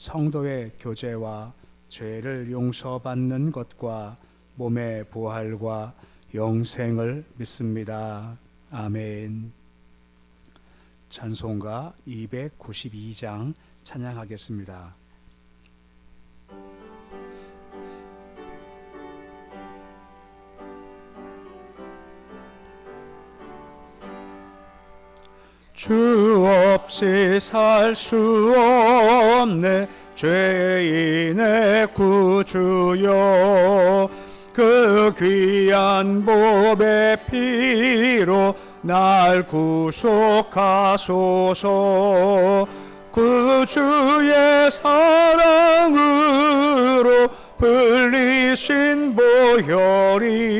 성도의 교제와 죄를 용서받는 것과 몸의 부활과 영생을 믿습니다. 아멘. 찬송가 292장 찬양하겠습니다. 주 없이 살 수 없네. 죄인의 구주여 그 귀한 보배 피로 날 구속하소서. 그 구주의 사랑으로 흘리신 보혈이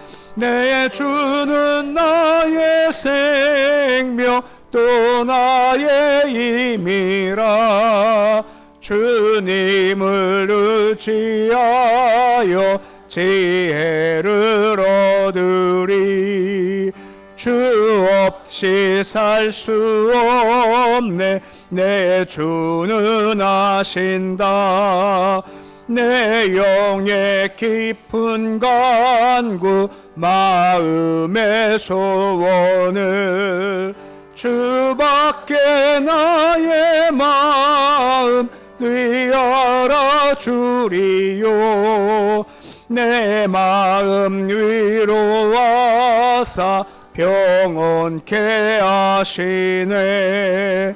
내 주는 나의 생명 또 나의 힘이라. 주님을 의지하여 지혜를 얻으리. 주 없이 살 수 없네. 내 주는 아신다 내 영의 깊은 간구 마음의 소원을 주밖에 나의 마음 네 알아주리요. 내 마음 위로하사 평온케 하시네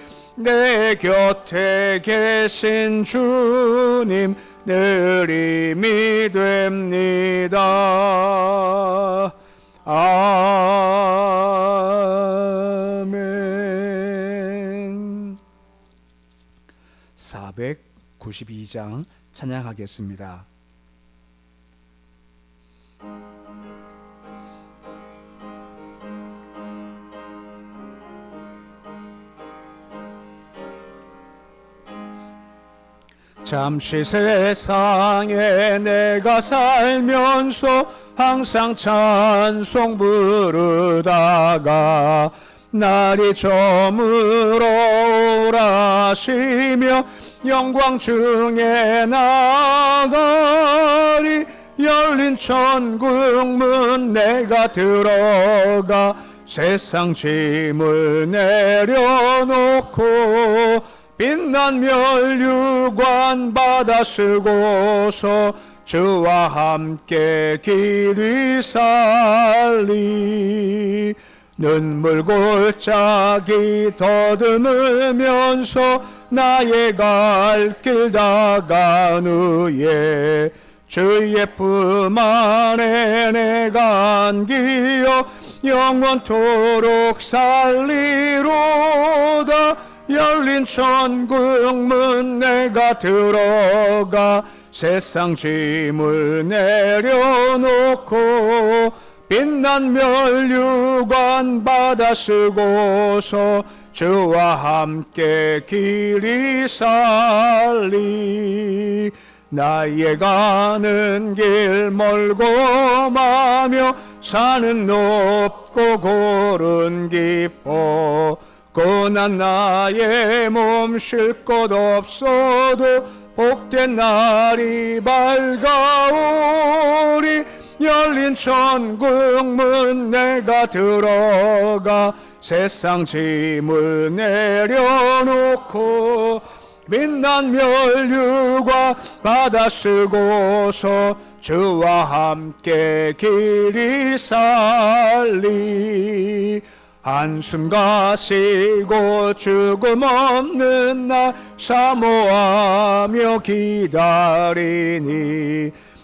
내 곁에 계신 주님 늘 힘이 됩니다. 아멘. 492장 찬양하겠습니다. 잠시 세상에 내가 살면서 항상 찬송 부르다가 날이 저물어 오라시며 영광 중에 나가리 열린 천국문 내가 들어가 세상 짐을 내려놓고 빛난 멸류관 받아 쓰고서 주와 함께 길이 살리. 눈물 골짜기 더듬으면서 나의 갈 길 다간 후에 주의 품 안에 내가 안기어 영원토록 살리로다 열린 천국문 내가 들어가 세상 짐을 내려놓고 빛난 멸류관 받아 쓰고서 주와 함께 길이 살리 나의 가는 길 멀고 마며 산은 높고 고른 깊어 고난 나의 몸 쉴 곳 없어도 복된 날이 밝아오리. 열린 천국 문 내가 들어가 세상 짐을 내려놓고 빛난 멸류가 받아 쓰고서 주와 함께 길이 살리 한숨 가시고 죽음 없는 날 사모하며 기다리니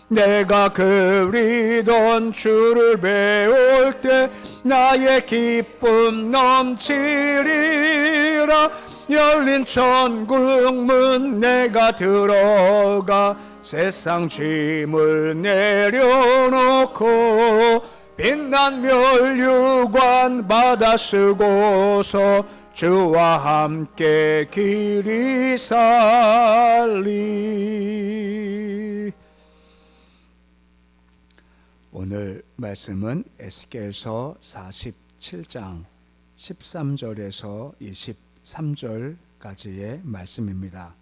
내가 그리던 주를 배울 때 나의 기쁨 넘치리라. 열린 천국 문 내가 들어가 세상 짐을 내려놓고 빛난 멸류관 받아 쓰고서 주와 함께 길이 살리 오늘 말씀은 에스겔서 47장 13절에서 23절까지의 말씀입니다.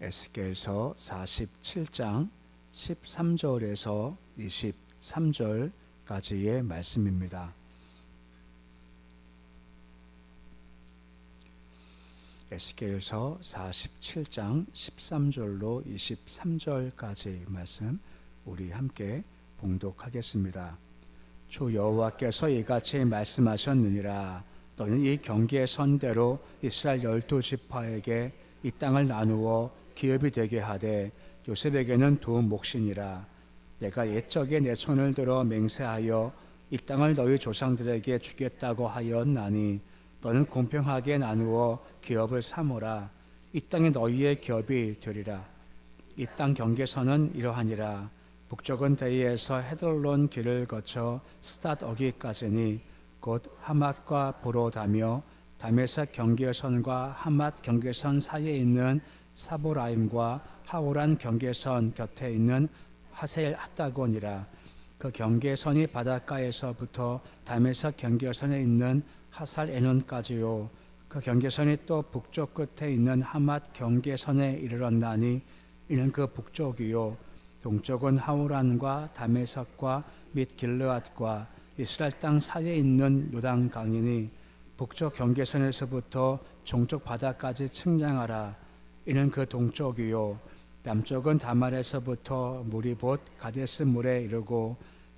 에스겔서 47장 13절에서 23절까지의 말씀입니다. 에스겔서 47장 13절로 23절까지 말씀 우리 함께 봉독하겠습니다. 주 여호와께서 이같이 말씀하셨느니라 너는 이 경계의 선대로 이스라엘 열두 지파에게 이 땅을 나누어 기업이 되게 하되 요셉에게는 두 몫이니라. 내가 옛적에 내 손을 들어 맹세하여 이 땅을 너희 조상들에게 주겠다고 하였나니 너는 공평하게 나누어 기업을 삼으라. 이 땅이 너희의 기업이 되리라. 이 땅 경계선은 이러하니라. 북쪽은 대이에서 헤돌론 길을 거쳐 스닷 어기까지니 곧 하맛과 보로다며 다메삭 경계선과 하맛 경계선 사이에 있는 사보라임과 하오란 경계선 곁에 있는 하셀 하다곤이라 그 경계선이 바닷가에서부터 다메삭 경계선에 있는 하살 에논까지요. 그 경계선이 또 북쪽 끝에 있는 하맛 경계선에 이르렀나니 이는 그 북쪽이요. 동쪽은 하우란과 다메삭과 및 길르앗과 이스라엘 땅 사이에 있는 요단 강이니 북쪽 경계선에서부터 종쪽 바다까지 측량하라. 이는 그 동쪽이요 남쪽은 다말에서부터 곧 가데스 물에 이르고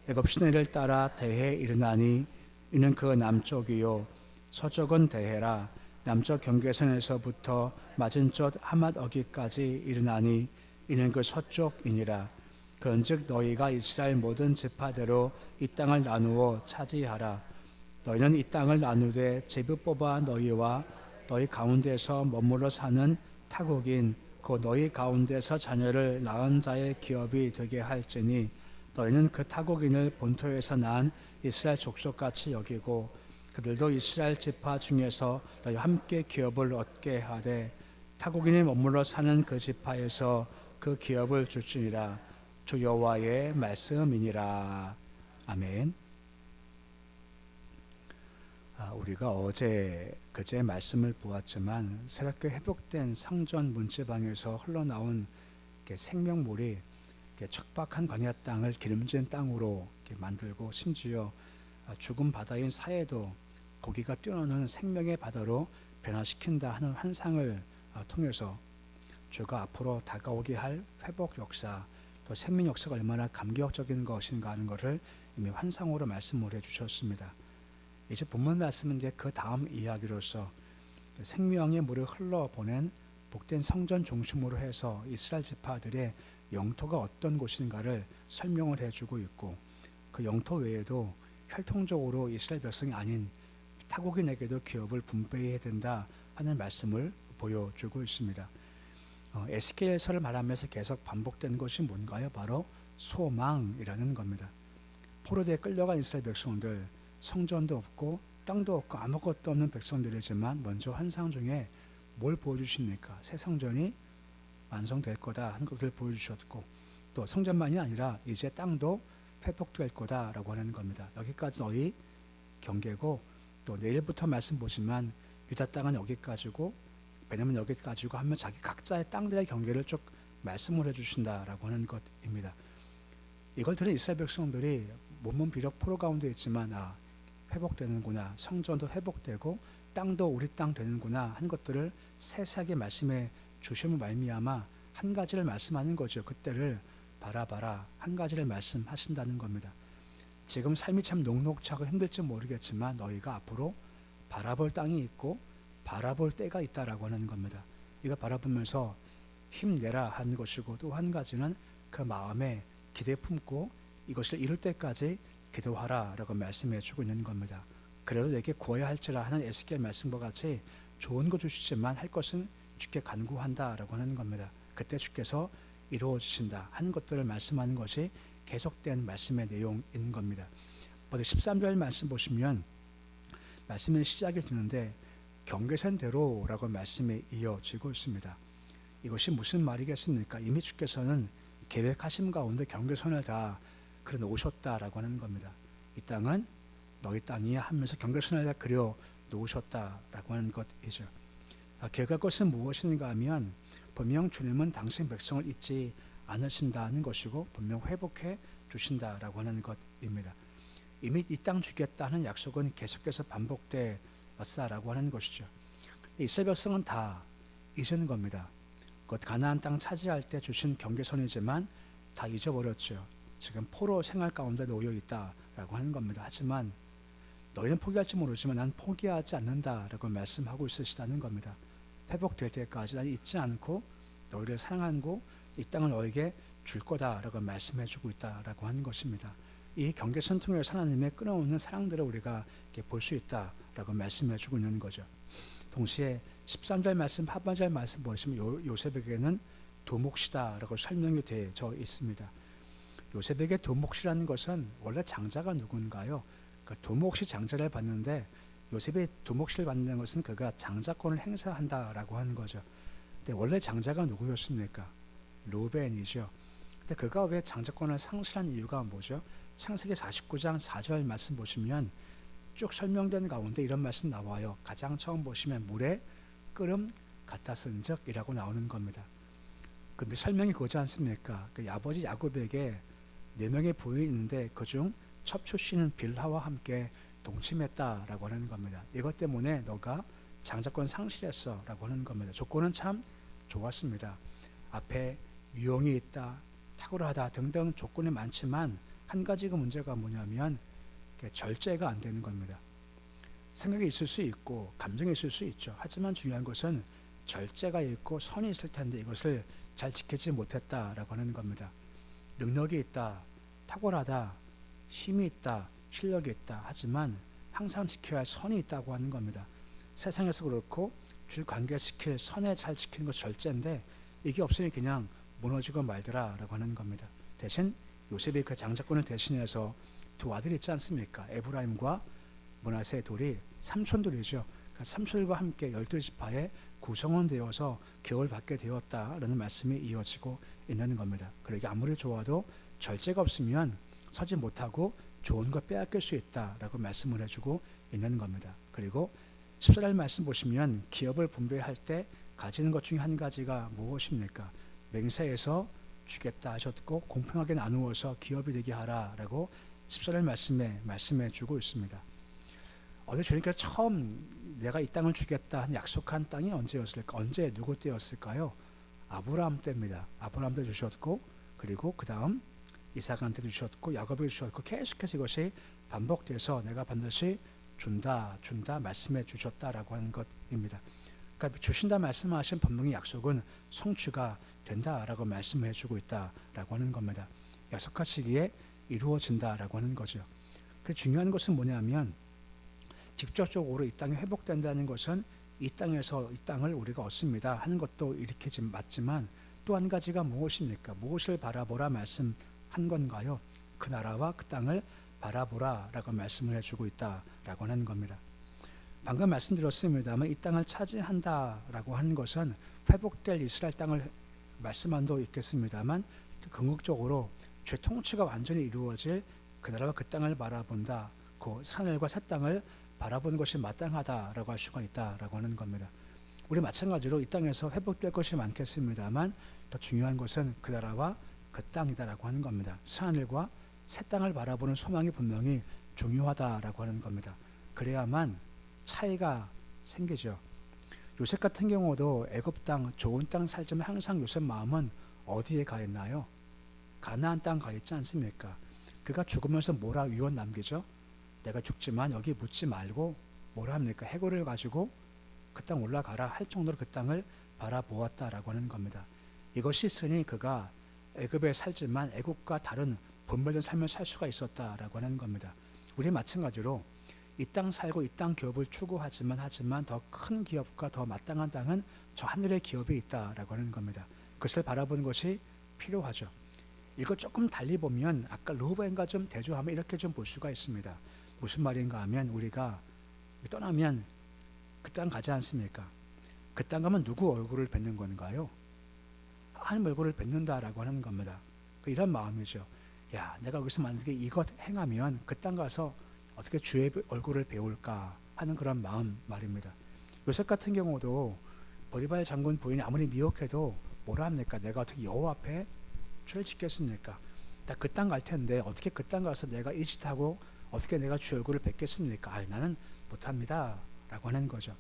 애굽 시내를 따라 대해 이르나니 이는 그 남쪽이요. 서쪽은 대해라. 남쪽 경계선에서부터 맞은쪽 하맛 어기까지 이르나니 이는 그 서쪽이니라. 그런즉 너희가 이스라엘 모든 지파대로 이 땅을 나누어 차지하라. 너희는 이 땅을 나누되 제비 뽑아 너희와 너희 가운데서 머물러 사는 타국인 그 너희 가운데서 자녀를 낳은 자의 기업이 되게 할지니 너희는 그 타국인을 본토에서 난 이스라엘 족속같이 여기고 그들도 이스라엘 지파 중에서 너희 함께 기업을 얻게 하되 타국인이 머물러 사는 그 지파에서 그 기업을 줄지니라 주 여호와의 말씀이니라 아멘. 아, 우리가 어제 그제 말씀을 보았지만 새롭게 회복된 성전 문지방에서 흘러나온 생명물이 척박한 광야 땅을 기름진 땅으로 만들고 심지어 아, 죽은 바다인 사해도 고기가 뛰어노는 생명의 바다로 변화시킨다 하는 환상을 아, 통해서 주가 앞으로 다가오게 할 회복 역사 또 생명 역사가 얼마나 감격적인 것인가 하는 것을 이미 환상으로 말씀을 해주셨습니다. 이제 본문 말씀인데 그 다음 이야기로서 생명의 물을 흘러보낸 복된 성전 중심으로 해서 이스라엘 지파들의 영토가 어떤 곳인가를 설명을 해주고 있고 그 영토 외에도 혈통적으로 이스라엘 백성이 아닌 타국인에게도 기업을 분배해야 된다 하는 말씀을 보여주고 있습니다. 어, 에스겔서를 말하면서 계속 반복된 것이 뭔가요? 바로 소망이라는 겁니다. 포로대에 끌려간 이스라엘 백성들 성전도 없고 땅도 없고 아무것도 없는 백성들이지만 먼저 환상 중에 뭘 보여주십니까? 새 성전이 완성될 거다 하는 것을 보여주셨고 또 성전만이 아니라 이제 땅도 회복될 거다라고 하는 겁니다. 여기까지 너희 경계고 또 내일부터 말씀 보지만 유다 땅은 여기까지고 베냐민 여기까지고 하면 자기 각자의 땅들의 경계를 쭉 말씀을 해주신다라고 하는 것입니다. 이걸 들은 이스라엘 백성들이 몸은 비록 포로 가운데 있지만 아 회복되는구나 성전도 회복되고 땅도 우리 땅 되는구나 하는 것들을 세세하게 말씀해 주심을 말미암아 한 가지를 말씀하는 거죠. 그때를 바라봐라 한 가지를 말씀하신다는 겁니다. 지금 삶이 참 녹록차고 힘들지 모르겠지만 너희가 앞으로 바라볼 땅이 있고 바라볼 때가 있다라고 하는 겁니다. 이거 바라보면서 힘내라 하는 것이고 또 한 가지는 그 마음에 기대 품고 이것을 이룰 때까지 기도하라라고 말씀해 주고 있는 겁니다. 그래도 내게 구해야 할지라 하는 에스겔 말씀과 같이 좋은 거 주시지만 할 것은 주께 간구한다라고 하는 겁니다. 그때 주께서 이루어지신다 하는 것들을 말씀하는 것이 계속된 말씀의 내용인 겁니다. 먼저 13절 말씀 보시면 말씀의 시작이 되는데 경계선대로라고 말씀이 이어지고 있습니다. 이것이 무슨 말이겠습니까? 이미 주께서는 계획하심 가운데 경계선을 다 그려 놓으셨다라고 하는 겁니다. 이 땅은 너희 땅이야 하면서 경계선을 다 그려 놓으셨다라고 하는 것이죠. 아, 계획할 것은 무엇인가 하면 분명 주님은 당신 백성을 잊지 않으신다는 것이고 분명 회복해 주신다라고 하는 것입니다. 이미 이 땅 주겠다는 약속은 계속해서 반복돼 왔다라고 하는 것이죠. 이스라엘 백성은 다 잊은 겁니다. 곧 가나안 땅 차지할 때 주신 경계선이지만 다 잊어버렸죠. 지금 포로 생활 가운데 놓여 있다라고 하는 겁니다. 하지만 너희는 포기할지 모르지만 난 포기하지 않는다라고 말씀하고 있으시다는 겁니다. 회복될 때까지 난 잊지 않고 너희를 사랑하고 이 땅을 너에게 줄 거다라고 말씀해주고 있다라고 하는 것입니다. 이 경계선 통해서 하나님의 끊어오는 사랑들을 우리가 볼 수 있다라고 말씀해주고 있는 거죠. 동시에 13절 말씀 하반절 말씀 보시면 요, 요셉에게는 도목시다라고 설명이 되어 있습니다. 요셉에게 도목시라는 것은 원래 장자가 누군가요? 그 도목시 장자를 받는데 요셉이 도목시를 받는 것은 그가 장자권을 행사한다라고 하는 거죠. 근데 원래 장자가 누구였습니까? 로벤이죠. 근데 그가 왜 장자권을 상실한 이유가 뭐죠? 창세기 49장 4절 말씀 보시면 쭉 설명된 가운데 이런 말씀 나와요. 가장 처음 보시면 물에 끓음 같았은적이라고 나오는 겁니다. 근데 설명이 그거지 않습니까? 그 아버지 야곱에게 네 명의 부인이 있는데 그중 첩초 씨는 빌하와 함께 동침했다라고 하는 겁니다. 이것 때문에 너가 장자권 상실했어라고 하는 겁니다. 조건은 참 좋았습니다. 앞에 유용이 있다, 탁월하다 등등 조건이 많지만 한 가지가 문제가 뭐냐면 절제가 안 되는 겁니다. 생각이 있을 수 있고 감정이 있을 수 있죠. 하지만 중요한 것은 절제가 있고 선이 있을 텐데 이것을 잘 지키지 못했다라고 하는 겁니다. 능력이 있다, 탁월하다, 힘이 있다, 실력이 있다. 하지만 항상 지켜야 할 선이 있다고 하는 겁니다. 세상에서 그렇고 줄 관계시킬 선에 잘 지키는 것 절제인데 이게 없으니 그냥 무너지고 말더라라고 하는 겁니다. 대신 요셉이 그 장자권을 대신해서 두 아들이 있지 않습니까? 에브라임과 문하세 돌이 삼촌들이죠. 그 삼촌들과 함께 열두 지파의 구성원 되어서 기업을 받게 되었다라는 말씀이 이어지고 있는 겁니다. 그러게 아무리 좋아도 절제가 없으면 서지 못하고 좋은 것 빼앗길 수 있다라고 말씀을 해주고 있는 겁니다. 그리고 14절 말씀 보시면 기업을 분배할 때 가지는 것 중에 한 가지가 무엇입니까? 맹세해서 주겠다 하셨고 공평하게 나누어서 기업이 되게 하라라고 14절 말씀에 말씀해 주고 있습니다. 어느 주님께서 처음 내가 이 땅을 주겠다 한 약속한 땅이 언제였을까? 언제 누구 때였을까요? 아브라함 때입니다. 아브라함 때 주셨고 그리고 그 다음 이삭한테 주셨고 야곱에게 주셨고 계속해서 이것이 반복돼서 내가 반드시 준다 준다 말씀해 주셨다라고 하는 것입니다. 그러니까 주신다 말씀하신 분명히 약속은 성취가 된다라고 말씀해 주고 있다라고 하는 겁니다. 약속한 시기에 이루어진다라고 하는 거죠. 그 중요한 것은 뭐냐면 직접적으로 이 땅이 회복된다는 것은 이 땅에서 이 땅을 우리가 얻습니다 하는 것도 이렇게 맞지만 또 한 가지가 무엇입니까? 무엇을 바라보라 말씀 한 건가요? 그 나라와 그 땅을 바라보라라고 말씀을 해주고 있다라고 하는 겁니다. 방금 말씀드렸습니다만 이 땅을 차지한다라고 하는 것은 회복될 이스라엘 땅을 말씀한 도 있겠습니다만 궁극적으로 죄 통치가 완전히 이루어질 그 나라와 그 땅을 바라본다. 그 산을과 새 땅을 바라보는 것이 마땅하다라고 할 수가 있다라고 하는 겁니다. 우리 마찬가지로 이 땅에서 회복될 것이 많겠습니다만 더 중요한 것은 그 나라와 그 땅이다라고 하는 겁니다. 하늘과 새 땅을 바라보는 소망이 분명히 중요하다라고 하는 겁니다. 그래야만 차이가 생기죠. 요셉 같은 경우도 애굽 땅 좋은 땅 살지만 항상 요셉 마음은 어디에 가 있나요? 가나안 땅 가 있지 않습니까? 그가 죽으면서 뭐라 위원 남기죠? 내가 죽지만 여기 묻지 말고 뭐라 합니까? 해골을 가지고 그 땅 올라가라 할 정도로 그 땅을 바라보았다라고 하는 겁니다. 이것이 있으니 그가 애굽에 살지만 애굽과 다른 분별된 삶을 살 수가 있었다라고 하는 겁니다. 우리 마찬가지로 이 땅 살고 이 땅 기업을 추구하지만 하지만 더 큰 기업과 더 마땅한 땅은 저 하늘의 기업이 있다라고 하는 겁니다. 그것을 바라보는 것이 필요하죠. 이거 조금 달리 보면 아까 로벤과 좀 대조하면 이렇게 좀 볼 수가 있습니다. 무슨 말인가 하면 우리가 떠나면 그 땅 가지 않습니까? 그 땅 가면 누구 얼굴을 뵙는 건가요? 하나님 얼굴을 뵙는다라고 하는 겁니다. 그 이런 마음이죠. 야, 내가 여기서 만약에 이것 행하면 그 땅 가서 어떻게 주의 얼굴을 배울까 하는 그런 마음 말입니다. 요셉 같은 경우도 보리발 장군 부인이 아무리 미혹해도 뭐라 합니까? 내가 어떻게 여호와 앞에 죄를 짓겠습니까? 나 그 땅 갈 텐데 어떻게 그 땅 가서 내가 이 짓하고 어떻게 내가 주 얼굴을 뵙겠습니까? 아, 나는 못합니다. 라고 하는 거죠.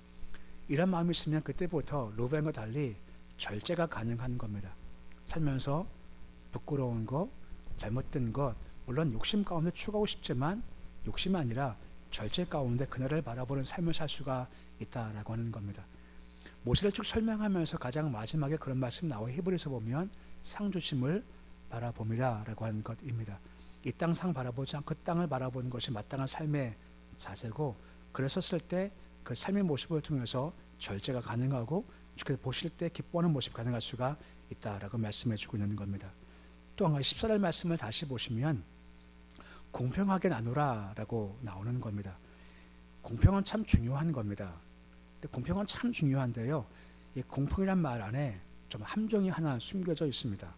이런 마음이 있으면 그때부터 로벤과 달리 절제가 가능한 겁니다. 살면서 부끄러운 것, 잘못된 것, 물론 욕심 가운데 추구하고 싶지만 욕심이 아니라 절제 가운데 그날을 바라보는 삶을 살 수가 있다라고 하는 겁니다. 모세를 쭉 설명하면서 가장 마지막에 그런 말씀 나와 히브리서 보면 상주심을 바라봅니다라고 하는 것입니다. 이 땅 상 바라보지 않고 그 땅을 바라보는 것이 마땅한 삶의 자세고 그랬었을 때 그 삶의 모습을 통해서 절제가 가능하고 주께서 보실 때 기뻐하는 모습 가능할 수가 있다라고 말씀해 주고 있는 겁니다. 또한 가지 14절 말씀을 다시 보시면 공평하게 나누라라고 나오는 겁니다. 공평은 참 중요한 겁니다. 공평은 참 중요한데요. 이 공평이란 말 안에 좀 함정이 하나 숨겨져 있습니다.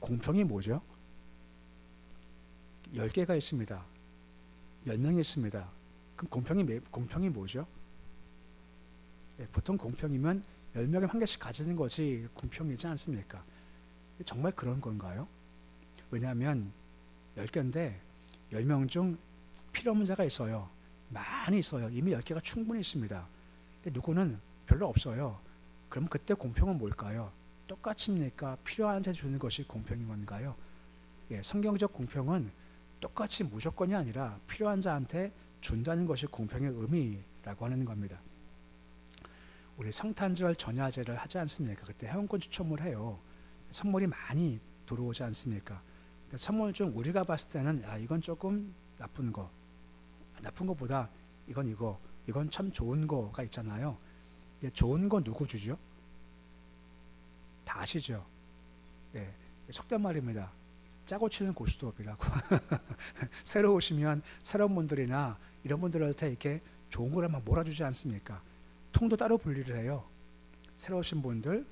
공평이 뭐죠? 10개가 있습니다. 10명이 있습니다. 그럼 공평이, 공평이 뭐죠? 예, 보통 공평이면 10명에 한 개씩 가지는 것이 공평이지 않습니까? 정말 그런 건가요? 왜냐하면 10개인데 10명 중 필요 없는 자가 있어요. 많이 있어요. 이미 10개가 충분히 있습니다. 근데 누구는 별로 없어요. 그럼 그때 공평은 뭘까요? 똑같습니까? 필요한 자 주는 것이 공평인 건가요? 예, 성경적 공평은 똑같이 무조건이 아니라 필요한 자한테 준다는 것이 공평의 의미라고 하는 겁니다. 우리 성탄절 전야제를 하지 않습니까? 그때 회원권 추첨을 해요. 선물이 많이 들어오지 않습니까? 선물 중 우리가 봤을 때는 아 이건 조금 나쁜 거, 나쁜 것보다 이건 이거, 이건 참 좋은 거가 있잖아요. 좋은 거 누구 주죠? 다 아시죠? 예, 속된 말입니다. 짜고 치는 고스톱이라고. 새로 오시면 새로운 분들이나 이런 분들한테 이렇게 좋은 걸 한번 몰아주지 않습니까? 통도 따로 분리를 해요. 새로 오신 분들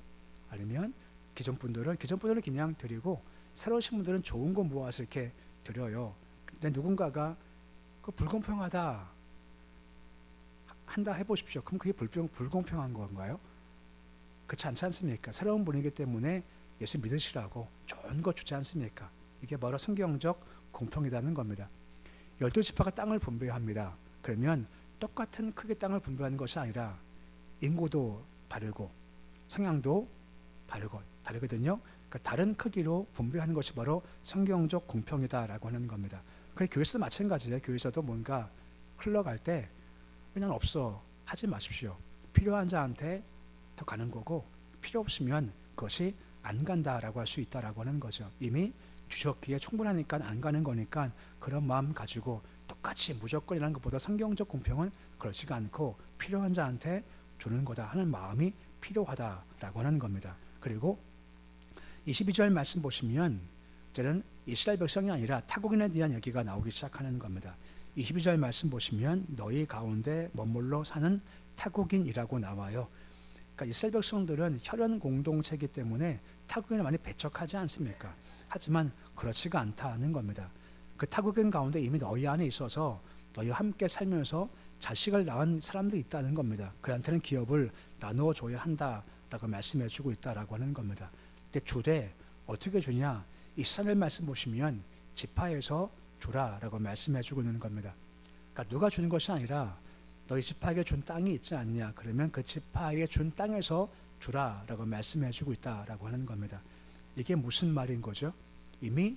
아니면 기존 분들은 기존 분들은 그냥 드리고 새로 오신 분들은 좋은 거 모아서 이렇게 드려요. 근데 누군가가 그 불공평하다 한다 해보십시오. 그럼 그게 불평, 불공평한 건가요? 그렇지 않지 않습니까? 새로운 분이기 때문에 예수 믿으시라고 좋은 거 주지 않습니까? 이게 바로 성경적 공평이라는 겁니다. 열두 지파가 땅을 분배합니다. 그러면 똑같은 크기 땅을 분배하는 것이 아니라 인구도 다르고 성향도 다르고 다르거든요. 그러니까 다른 크기로 분배하는 것이 바로 성경적 공평이다라고 하는 겁니다. 그래 교회에서 마찬가지예요. 교회에서도 뭔가 흘러갈 때 그냥 없어 하지 마십시오. 필요한 자한테 더 가는 거고 필요 없으면 그것이 안 간다라고 할 수 있다라고 하는 거죠. 이미 주셨기에 충분하니까 안 가는 거니까 그런 마음 가지고 똑같이 무조건이라는 것보다 성경적 공평은 그렇지가 않고 필요한 자한테 주는 거다 하는 마음이 필요하다라고 하는 겁니다. 그리고 22절 말씀 보시면 이제는 이스라엘 백성이 아니라 타국인에 대한 얘기가 나오기 시작하는 겁니다. 22절 말씀 보시면 너희 가운데 머물러 사는 타국인이라고 나와요. 그러니까 이스라엘 백성들은 혈연 공동체이기 때문에 타국인을 많이 배척하지 않습니까? 하지만 그렇지가 않다는 겁니다. 그 타국인 가운데 이미 너희 안에 있어서 너희와 함께 살면서 자식을 낳은 사람들이 있다는 겁니다. 그한테는 기업을 나누어 줘야 한다라고 말씀해 주고 있다라고 하는 겁니다. 근데 주되 어떻게 주냐? 이스라엘 말씀 보시면 지파에서 주라라고 말씀해 주고 있는 겁니다. 그러니까 누가 주는 것이 아니라 너희 지파에게 준 땅이 있지 않냐? 그러면 그 지파에게 준 땅에서 주라라고 말씀해 주고 있다라고 하는 겁니다. 이게 무슨 말인 거죠? 이미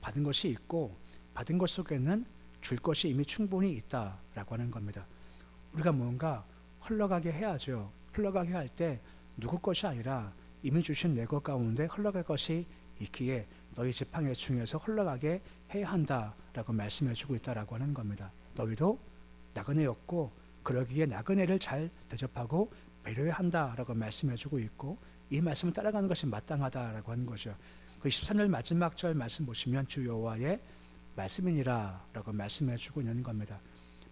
받은 것이 있고 받은 것 속에는 줄 것이 이미 충분히 있다라고 하는 겁니다. 우리가 뭔가 흘러가게 해야죠. 흘러가게 할 때 누구 것이 아니라 이미 주신 내 것 가운데 흘러갈 것이 있기에 너희 지팡이 중에서 흘러가게 해야 한다라고 말씀해 주고 있다라고 하는 겁니다. 너희도 나그네였고 그러기에 나그네를 잘 대접하고 배려해야 한다라고 말씀해 주고 있고 이 말씀을 따라가는 것이 마땅하다라고 하는 거죠. 그 13절 마지막 절 말씀 보시면 주 여호와의 말씀이니라 라고 말씀해 주고 있는 겁니다.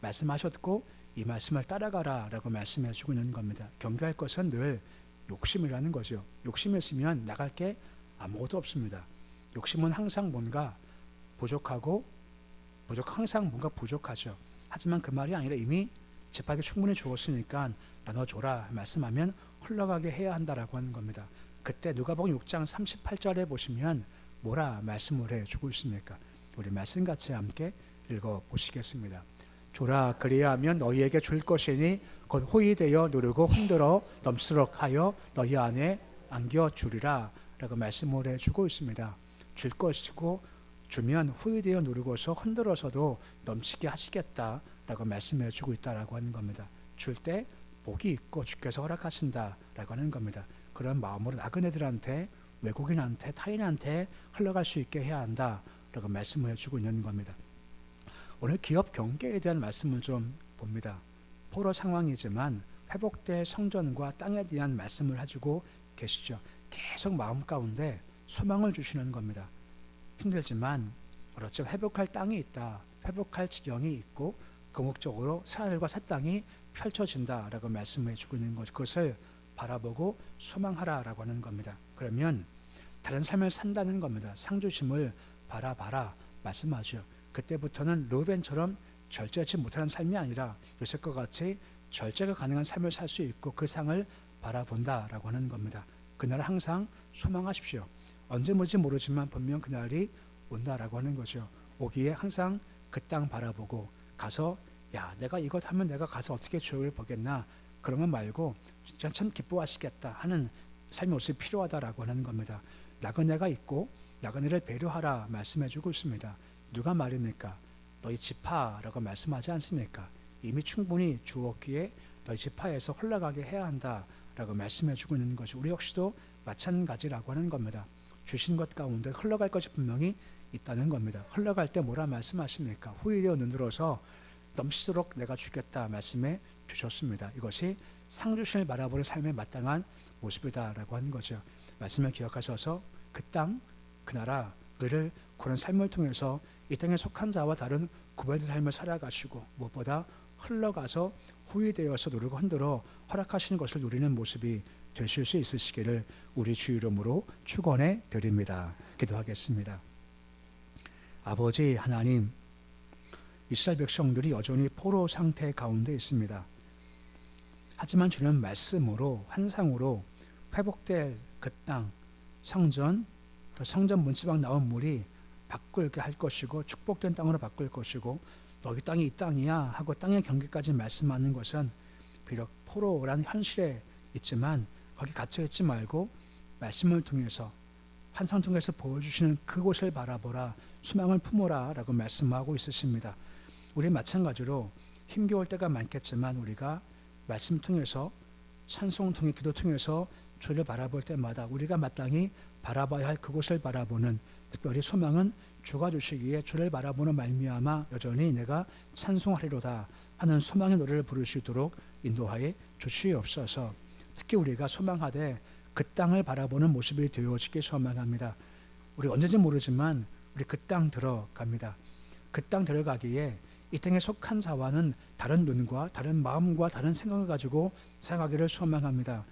말씀하셨고 이 말씀을 따라가라 라고 말씀해 주고 있는 겁니다. 경계할 것은 늘 욕심이라는 거죠. 욕심이 있으면 나갈 게 아무것도 없습니다. 욕심은 항상 뭔가 부족하고 부족 항상 뭔가 부족하죠. 하지만 그 말이 아니라 이미 집하게 충분히 주었으니까 나눠줘라 말씀하면 흘러가게 해야 한다라고 하는 겁니다. 그때 누가복음 6장 38절에 보시면 뭐라 말씀을 해 주고 있습니까? 우리 말씀 같이 함께 읽어 보시겠습니다. 주라 그리하면 너희에게 줄 것이니 곧 호의되어 누르고 흔들어 넘수록 하여 너희 안에 안겨 주리라 라고 말씀을 해 주고 있습니다. 줄 것이고 주면 후회되어 누르고서 흔들어서도 넘치게 하시겠다라고 말씀해 주고 있다라고 하는 겁니다. 줄 때 복이 있고 주께서 허락하신다라고 하는 겁니다. 그런 마음으로 나그네들한테 외국인한테 타인한테 흘러갈 수 있게 해야 한다 라고 말씀을 해주고 있는 겁니다. 오늘 기업 경계에 대한 말씀을 좀 봅니다. 포로 상황이지만 회복될 성전과 땅에 대한 말씀을 해주고 계시죠. 계속 마음 가운데 소망을 주시는 겁니다. 힘들지만 어쩌 회복할 땅이 있다. 회복할 지경이 있고 궁극적으로 새하늘과 새 땅이 펼쳐진다라고 말씀해 주고 있는 것 그것을 바라보고 소망하라라고 하는 겁니다. 그러면 다른 삶을 산다는 겁니다. 상주심을 바라봐라 말씀하죠. 그때부터는 로벤처럼 절제하지 못하는 삶이 아니라 요셉과 같이 절제가 가능한 삶을 살 수 있고 그 상을 바라본다라고 하는 겁니다. 그날 항상 소망하십시오. 언제 뭔지 모르지만 분명 그날이 온다라고 하는 거죠. 오기에 항상 그 땅 바라보고 가서 야 내가 이것 하면 내가 가서 어떻게 주역을 보겠나 그런 건 말고 진짜 참 기뻐하시겠다 하는 삶의 모습이 필요하다라고 하는 겁니다. 나그네가 있고 나그네를 배려하라 말씀해주고 있습니다. 누가 말입니까? 너희 지파라고 말씀하지 않습니까? 이미 충분히 주었기에 너희 지파에서 흘러가게 해야 한다라고 말씀해주고 있는 것이 우리 역시도 마찬가지라고 하는 겁니다. 주신 것 가운데 흘러갈 것이 분명히 있다는 겁니다. 흘러갈 때 뭐라 말씀하십니까? 후이되어 눈들어서 넘치도록 내가 주겠다 말씀해 주셨습니다. 이것이 상주신을 바라보는 삶에 마땅한 모습이다라고 하는 거죠. 말씀을 기억하셔서 그 땅, 그 나라, 의를 그런 삶을 통해서 이 땅에 속한 자와 다른 구별된 삶을 살아가시고 무엇보다 흘러가서 후회되어서 누르고 흔들어 허락하시는 것을 누리는 모습이 되실 수 있으시기를 우리 주 이름으로 축원해 드립니다. 기도하겠습니다. 아버지 하나님 이스라엘 백성들이 여전히 포로 상태 가운데 있습니다. 하지만 주는 말씀으로 환상으로 회복될 그 땅 성전 성전 문지방 나온 물이 바꿀게 할 것이고 축복된 땅으로 바꿀 것이고 너희 땅이 이 땅이야 하고 땅의 경계까지 말씀하는 것은 비록 포로란 현실에 있지만 거기 갇혀 있지 말고 말씀을 통해서 환상 통해서 보여주시는 그곳을 바라보라 소망을 품어라라고 말씀하고 있으십니다. 우리 마찬가지로 힘겨울 때가 많겠지만 우리가 말씀 통해서 찬송 통해 기도 통해서 주를 바라볼 때마다 우리가 마땅히 바라봐야 할 그곳을 바라보는 특별히 소망은 주가 주시기에 주를 바라보는 말미암아 여전히 내가 찬송하리로다 하는 소망의 노래를 부를 수 있도록 인도하여 주시옵소서. 특히 우리가 소망하되 그 땅을 바라보는 모습이 되어지길 소망합니다. 우리 언제인지 모르지만 우리 그 땅 들어갑니다. 그 땅 들어가기에 이 땅에 속한 자와는 다른 눈과 다른 마음과 다른 생각을 가지고 생각하기를 소망합니다.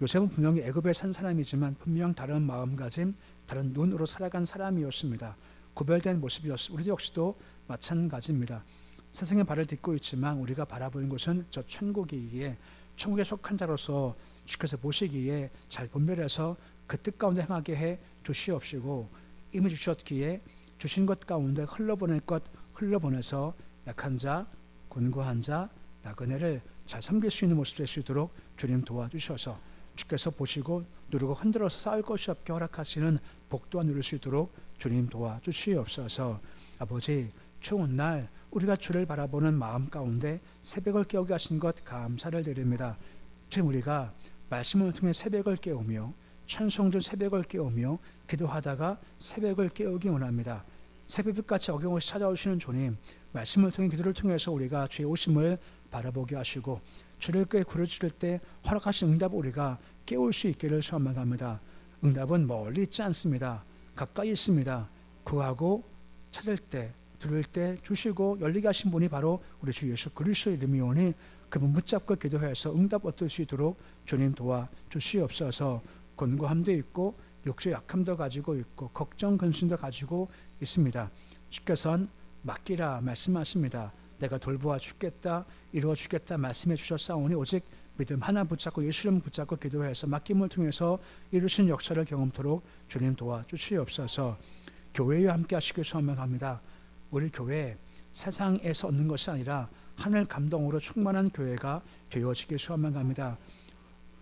요셉은 분명히 애굽에 산 사람이지만 분명 다른 마음가짐, 다른 눈으로 살아간 사람이었습니다. 구별된 모습이었습니다. 우리 역시도 마찬가지입니다. 세상의 발을 딛고 있지만 우리가 바라보는 것은 저 천국이기에 천국에 속한 자로서 주께서 보시기에 잘 분별해서 그 뜻 가운데 행하게 해 주시옵시고 이미 주셨기에 주신 것 가운데 흘러보낼 것 흘러보내서 약한 자, 곤고한 자, 나그네를 잘 섬길 수 있는 모습 될 수 있도록 주님 도와주셔서 주께서 보시고 누르고 흔들어서 쌓을 것이 없게 허락하시는 복 또한 누릴 수 있도록 주님 도와주시옵소서. 아버지 추운 날 우리가 주를 바라보는 마음 가운데 새벽을 깨우게 하신 것 감사를 드립니다. 주님 우리가 말씀을 통해 새벽을 깨우며 찬송전 새벽을 깨우며 기도하다가 새벽을 깨우기 원합니다. 새벽빛같이 어김없이 찾아오시는 주님 말씀을 통해 기도를 통해서 우리가 주의 오심을 바라보게 하시고 주를 꽤 부르짖을 때 허락하신 응답을 우리가 깨울 수 있기를 소망합니다. 응답은 멀리 있지 않습니다. 가까이 있습니다. 구하고 찾을 때 들을 때 주시고 열리게 하신 분이 바로 우리 주 예수 그리스도 이름이 오니 그분 붙잡고 기도해서 응답 얻을 수 있도록 주님 도와 주시옵소서 곤고함도 있고 육체 약함도 가지고 있고 걱정 근심도 가지고 있습니다. 주께서는 맡기라 말씀하십니다. 내가 돌보아 주겠다 이루어 주겠다 말씀해 주셨사오니 오직 믿음 하나 붙잡고 예수님 붙잡고 기도해서 맡김을 통해서 이루신 역사를 경험토록 주님 도와 주시옵소서. 교회와 함께 하시길 소망합니다. 우리 교회 세상에서 얻는 것이 아니라 하늘 감동으로 충만한 교회가 되어지길 소망합니다.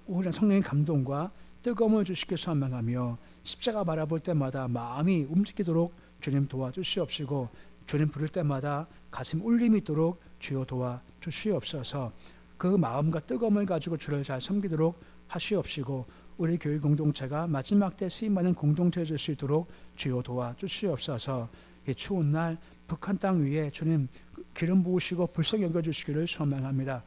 우울한 성령의 감동과 뜨거움을 주시길 소망하며 십자가 바라볼 때마다 마음이 움직이도록 주님 도와주시옵시고 주님 부를 때마다 가슴 울림이 있도록 주여 도와 주시옵소서 그 마음과 뜨거움을 가지고 주를 잘 섬기도록 하시옵시고 우리 교회 공동체가 마지막 때 쓰임받는 공동체 될 수 있도록 주여 도와 주시옵소서 이 추운 날 북한 땅 위에 주님 기름 부으시고 불쌍히 여겨주시기를 소망합니다.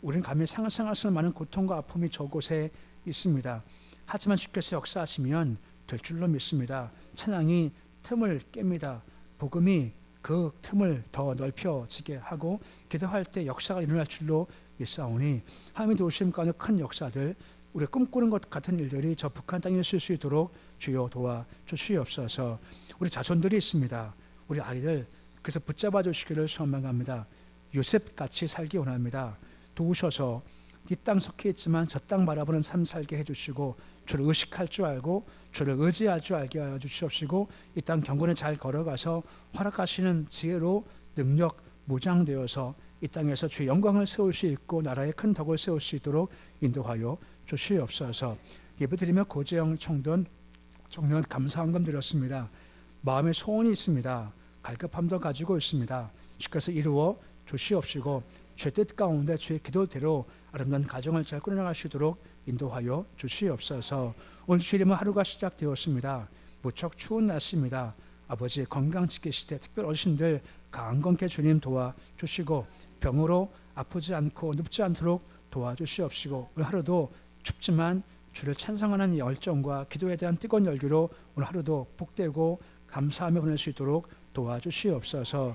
우리는 감히 상상할 수 많은 고통과 아픔이 저곳에 있습니다. 하지만 주께서 역사하시면 될 줄로 믿습니다. 찬양이 틈을 깹니다. 복음이 그 틈을 더 넓혀지게 하고 기도할 때 역사가 일어날 줄로 믿사오니 하나님의 도우심 가운데 큰 역사들 우리 꿈꾸는 것 같은 일들이 저 북한 땅에 있을 수 있도록 주여 도와 주시옵소서 우리 자손들이 있습니다. 우리 아이들 그래서 붙잡아 주시기를 소망합니다. 요셉 같이 살기 원합니다. 도우셔서 이 땅 속해 있지만 저 땅 바라보는 삶 살게 해주시고 주를 의식할 줄 알고 주를 의지할 줄 알게 하여 주시옵시고 이 땅 경건에 잘 걸어가서 허락하시는 지혜로 능력 무장되어서 이 땅에서 주의 영광을 세울 수 있고 나라의 큰 덕을 세울 수 있도록 인도하여 주시옵소서. 예배드리며 고재영 청돈 정년 감사한금 드렸습니다. 마음에 소원이 있습니다. 갈급함도 가지고 있습니다. 주께서 이루어 주시옵시고 주의 뜻 가운데 주의 기도대로 아름다운 가정을 잘 있도록 인도하여 주시옵소서. 오늘 주일이면 하루가 시작되었습니다. 무척 추운 날씨입니다. 아버지 건강 지키시되 특별 어르신들 강건케 주님 도와 주시고 병으로 아프지 않고 눕지 않도록 도와주시옵시고 오늘 하루도 춥지만 주를 찬송하는 열정과 기도에 대한 뜨거운 열기로 오늘 하루도 복되고 감사하며 보낼 수 있도록 도와주시옵소서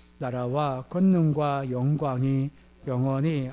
나라와 권능과 영광이 영원히